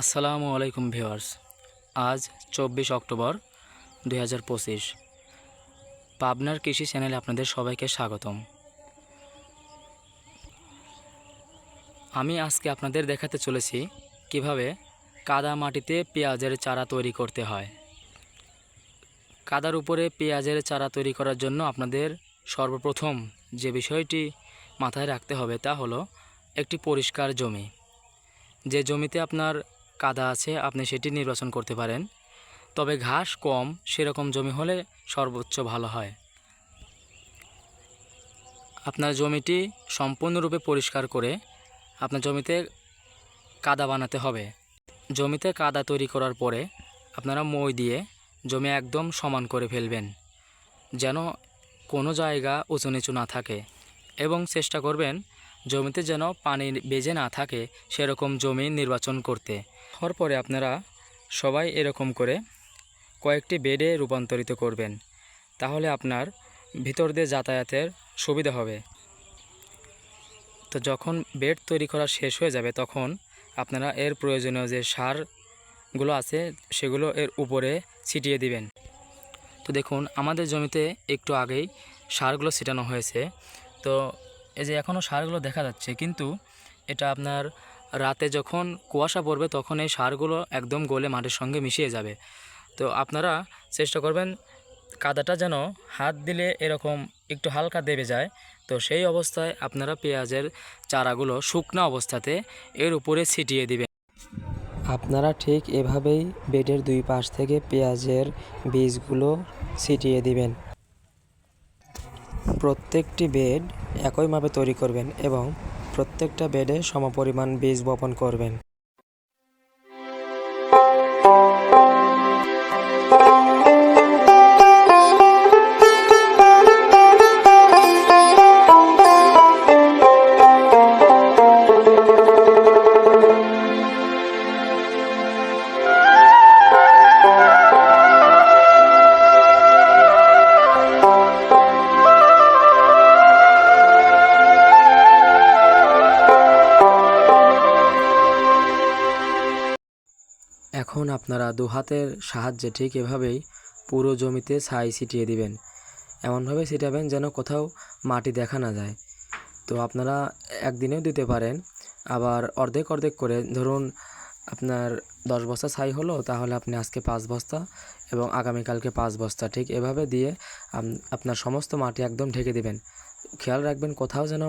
আসসালামু আলাইকুম ভিউয়ার্স। আজ চব্বিশ অক্টোবর দুই হাজার পঁচিশ। পাবনার কৃষি চ্যানেলে আপনাদের সবাইকে স্বাগতম। আমি আজকে আপনাদের দেখাতে চলেছি কীভাবে কাদা মাটিতে পেঁয়াজের চারা তৈরি করতে হয়। কাদার উপরে পেঁয়াজের চারা তৈরি করার জন্য আপনাদের সর্বপ্রথম যে বিষয়টি মাথায় রাখতে হবে তা হলো একটি পরিষ্কার জমি। যে জমিতে আপনার কাদা আছে, আপনি সেটি নির্বাচন করতে পারেন। তবে ঘাস কম, সেরকম জমি হলে সর্বোচ্চ ভালো হয়। আপনার জমিটি সম্পূর্ণরূপে পরিষ্কার করে আপনার জমিতে কাদা বানাতে হবে। জমিতে কাদা তৈরি করার পরে আপনারা মই দিয়ে জমি একদম সমান করে ফেলবেন, যেন কোনো জায়গা উঁচু নিচু না থাকে। এবং চেষ্টা করবেন জমিতে যেন পানি বেজে না থাকে, সেরকম জমি নির্বাচন করতে। হওয়ার পরে আপনারা সবাই এরকম করে কয়েকটি বেডে রূপান্তরিত করবেন। তাহলে আপনার ভিতর দিয়ে যাতায়াতের সুবিধা হবে। তো যখন বেড তৈরি করা শেষ হয়ে যাবে, তখন আপনারা এর প্রয়োজনীয় যে সারগুলো আছে, সেগুলো এর উপরে ছিটিয়ে দিবেন। তো দেখুন, আমাদের জমিতে একটু আগেই সারগুলো ছিটানো হয়েছে। তো এই যে এখনও সারগুলো দেখা যাচ্ছে, কিন্তু এটা আপনার রাতে যখন কুয়াশা পড়বে তখন এই সারগুলো একদম গলে মাটির সঙ্গে মিশিয়ে যাবে। তো আপনারা চেষ্টা করবেন কাদাটা যেন হাত দিলে এরকম একটু হালকা দেবে যায়। তো সেই অবস্থায় আপনারা পেঁয়াজের চারাগুলো শুকনো অবস্থাতে এর উপরে ছিটিয়ে দিবেন। আপনারা ঠিক এভাবেই বেডের দুই পাশ থেকে পেঁয়াজের বীজগুলো ছিটিয়ে দিবেন। প্রত্যেকটি বেড একই মাপে তৈরি করবেন এবং প্রত্যেকটা বেডে সমপরিমাণ বীজ বপন করবেন। এখন আপনারা দু হাতের সাহায্যে ঠিক এভাবেই পুরো জমিতে ছাই ছিটিয়ে দিবেন। এমনভাবে ছিটাবেন যেন কোথাও মাটি দেখা না যায়। তো আপনারা একদিনেও দিতে পারেন। আবার অর্ধেক অর্ধেক করে ধরুন আপনার দশ বস্তা ছাই হলো, তাহলে আপনি আজকে পাঁচ বস্তা এবং আগামীকালকে পাঁচ বস্তা। ঠিক এভাবে দিয়ে আপনার সমস্ত মাটি একদম ঢেকে দিবেন। খেয়াল রাখবেন কোথাও যেন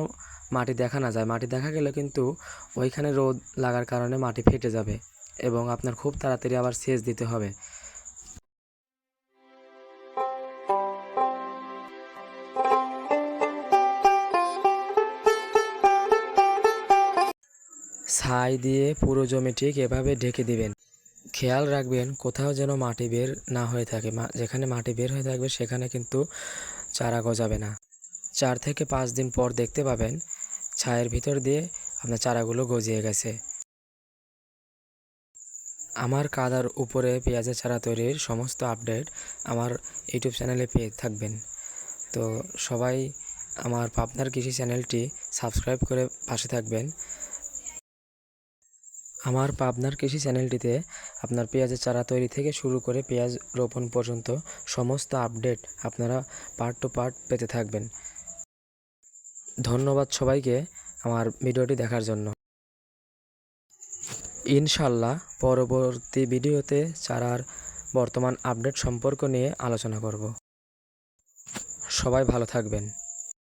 মাটি দেখা না যায়। মাটি দেখা গেলে কিন্তু ওইখানে রোদ লাগার কারণে মাটি ফেটে যাবে। এবং আপনার খুব তাড়াতাড়ি আবার সেচ দিতে হবে। ছাই দিয়ে পুরো জমি ঠিক এভাবে ঢেকে দিবেন। খেয়াল রাখবেন কোথাও যেন মাটি বের না হয়ে থাকে। যেখানে মাটি বের হয়ে থাকবে সেখানে কিন্তু চারা গজাবে না। চার থেকে পাঁচ দিন পর দেখতে পাবেন ছায়ের ভিতর দিয়ে আপনার চারাগুলো গজিয়ে গেছে। আমার কাদার উপরে পেঁয়াজের চারা তৈরির সমস্ত আপডেট আমার ইউটিউব চ্যানেলে পেয়ে থাকবেন। তো সবাই আমার পাবনার কৃষি চ্যানেলটি সাবস্ক্রাইব করে পাশে থাকবেন। আমার পাবনার কৃষি চ্যানেলটিতে আপনার পেঁয়াজের চারা তৈরি থেকে শুরু করে পেঁয়াজ রোপণ পর্যন্ত সমস্ত আপডেট আপনারা পার্ট টু পার্ট পেতে থাকবেন। ধন্যবাদ সবাইকে আমার ভিডিওটি দেখার জন্য। ইনশাল্লাহ পরবর্তী ভিডিওতে চারার বর্তমান আপডেট সম্পর্ক নিয়ে আলোচনা করব। সবাই ভালো থাকবেন।